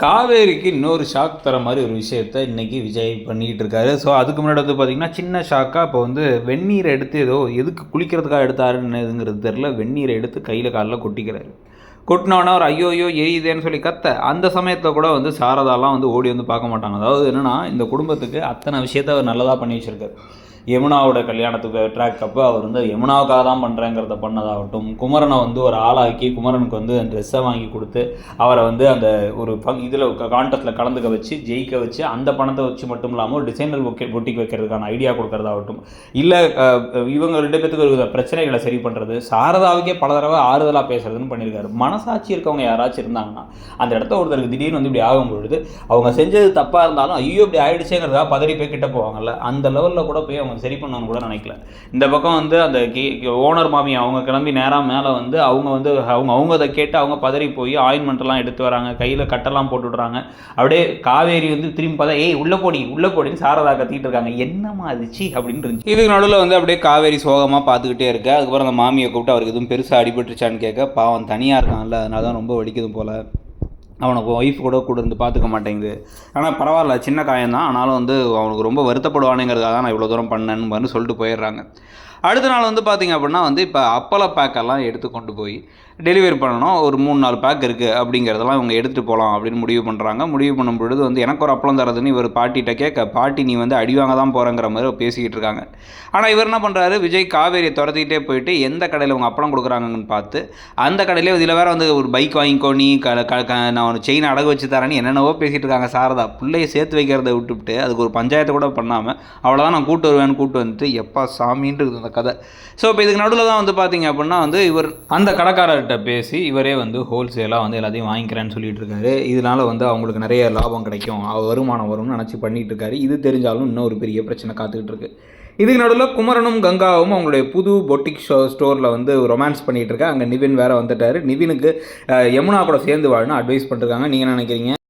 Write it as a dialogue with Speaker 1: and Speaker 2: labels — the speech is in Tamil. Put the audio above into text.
Speaker 1: காவேரிக்கு இன்னொரு ஷாக் தர மாதிரி ஒரு விஷயத்த இன்றைக்கி விஜய் பண்ணிகிட்டு இருக்காரு. ஸோ அதுக்கு முன்னாடி வந்து பார்த்தீங்கன்னா சின்ன ஷாக்காக இப்போ வந்து வெந்நீரை எடுத்து ஏதோ எதுக்கு குளிக்கிறதுக்காக எடுத்தாருன்னுங்கிறது தெரில வெந்நீரை எடுத்து கையில் காலில் கொட்டிக்கிறாரு. கொட்டினோன்னா ஒரு ஐயோ ஐயோ எரியுதேன்னு சொல்லி கத்த. அந்த சமயத்தில் கூட வந்து சாரதாலாம் வந்து ஓடி வந்து பார்க்க மாட்டாங்க. அதாவது என்னென்னா இந்த குடும்பத்துக்கு அத்தனை விஷயத்த அவர் நல்லதாக பண்ணி வச்சிருக்காரு. யமுனாவோட கல்யாணத்துக்கு ட்ராக் அப்போ அவர் வந்து யமுனாவுக்காக தான் பண்ணுறேங்கிறத பண்ணதாகட்டும். குமரனை வந்து ஒரு ஆளாக்கி குமரனுக்கு வந்து அந்த ட்ரெஸ்ஸை வாங்கி கொடுத்து அவரை வந்து அந்த ஒரு ஃபங் இதில் கான்டெஸ்ட்டில் கலந்துக்க வச்சு ஜெயிக்க வச்சு அந்த பணத்தை வச்சு மட்டும் இல்லாமல் ஒரு டிசைனர் பொக்கே பொட்டிக்கு வைக்கிறதுக்கான ஐடியா கொடுக்கறதாகட்டும். இல்லை இவங்க ரெண்டு பேத்துக்கு ஒரு பிரச்சனைகளை சரி பண்ணுறது சாரதாவுக்கே பல தடவை ஆறுதலாக பேசுறதுன்னு பண்ணியிருக்காரு. மனசாட்சி இருக்கவங்க யாராச்சும் இருந்தாங்கன்னா அந்த இடத்த ஒருத்தருக்கு திடீர்னு வந்து இப்படி ஆகும் பொழுது அவங்க செஞ்சது தப்பாக இருந்தாலும் ஐயோ இப்படி ஆயிடுச்சேங்கிறதா பதறி போய் கிட்ட போவாங்கல்ல? அந்த லெவலில் கூட போய் அவங்க சரி பண்ணணும்னு கூட நினைக்கல. இந்த பக்கம் வந்து அந்த ஓனர் மாமி அவங்க கிளம்பி நேராக மேலே வந்து அவங்க வந்து அவங்க அவங்க அதை கேட்டு அவங்க பதறி போய் ஆயின்மெண்ட்லாம் எடுத்து வராங்க. கையில் கட்டெல்லாம் போட்டுடுறாங்க அப்படியே காவேரி வந்து திரும்பி பார்த்தா ஏய் உள்ளே போடி உள்ளே போடின்னு சாரதா கத்திட்டு இருக்காங்க. என்னம்மா அதுச்சு அப்படின்னு இருந்துச்சு. இதுக்கு நடுவில் வந்து அப்படியே காவேரி சோகமாக பார்த்துக்கிட்டே இருக்கு. அதுக்கப்புறம் அந்த மாமியை கூப்பிட்டு அவருக்கு எதுவும் பெருசாக அடிபட்டுருச்சான்னு கேட்க பாவம் தனியாக இருக்கான்ல. அதனால தான் ரொம்ப வலிக்குது போல். அவனுக்கு ஒய்ஃப் கூட கூட இருந்து பார்த்துக்க மாட்டேங்குது. ஆனால் பரவாயில்ல சின்ன காயம்தான். ஆனாலும் வந்து அவனுக்கு ரொம்ப வருத்தப்படுவானுங்கிறதாக தான் நான் இவ்வளோ தூரம் பண்ணேன்னு வந்து சொல்லிட்டு போயிடுறாங்க. அடுத்த நாள் வந்து பார்த்திங்க அப்படின்னா வந்து இப்போ அப்பள பேக்கெல்லாம் எடுத்து கொண்டு போய் டெலிவரி பண்ணணும். ஒரு மூணு நாலு பேக் இருக்குது அப்படிங்கிறதெல்லாம் இவங்க எடுத்துகிட்டு போகலாம் அப்படின்னு முடிவு பண்ணுறாங்க முடிவு பண்ணும் பொழுது வந்து எனக்கு ஒரு அப்பளம் தரதுன்னு இவர் பாட்டிகிட்ட கேட்க பாட்டி நீ வந்து அடி வாங்க தான் போகிறங்கிற மாதிரி பேசிக்கிட்டு இருக்காங்க. ஆனால் இவர் என்ன பண்ணுறாரு விஜய் காவேரியை துரத்திக்கிட்டே போயிட்டு எந்த கடையில் அவங்க அப்பளம் கொடுக்குறாங்கன்னு பார்த்து அந்த கடையிலே இதில் வேறு வந்து ஒரு பைக் வாங்கிக்கோ நீ க க- க- நான் ஒரு செயின் அடகு வச்சு தரேன்னு என்னென்னவோ பேசிகிட்டு இருக்காங்க சாரதா. பிள்ளையை சேர்த்து வைக்கிறத விட்டுவிட்டு அதுக்கு ஒரு பஞ்சாயத்தை கூட பண்ணாமல் அவ்வளோதான் நான் கூட்டு வருவேன்னு கூட்டு வந்துட்டு எப்பா சாமின்னு இருக்குது அந்த கதை. ஸோ இப்போ இதுக்கு நடுவில் தான் வந்து பார்த்தீங்க அப்படின்னா வந்து இவர் அந்த கடைக்காரர்கிட்ட பேசி இவரே வந்து ஹோல்சேலாக வந்து எல்லாத்தையும் வாங்கிக்கிறேன்னு சொல்லிட்டு இருக்காரு. இதனால் வந்து அவங்களுக்கு நிறைய லாபம் கிடைக்கும். வருமானம் வரும்னு நினச்சி பண்ணிகிட்டு இருக்காரு. இது தெரிஞ்சாலும் இன்னும் ஒரு பெரிய பிரச்சனை காத்துக்கிட்டு இருக்கு. இதுக்கு நடுவில் குமரனும் கங்காவும் அவங்களுடைய புது பொட்டிக் ஷோ ஸ்டோரில் வந்து ரொமான்ஸ் பண்ணிகிட்டு இருக்கா அங்கே நிவின் வேற வந்துட்டார். நிவினுக்கு யமுனா கூட சேர்ந்து வாழணும் அட்வைஸ் பண்ணிருக்காங்க. நீங்கள் நினைக்கிறீங்க?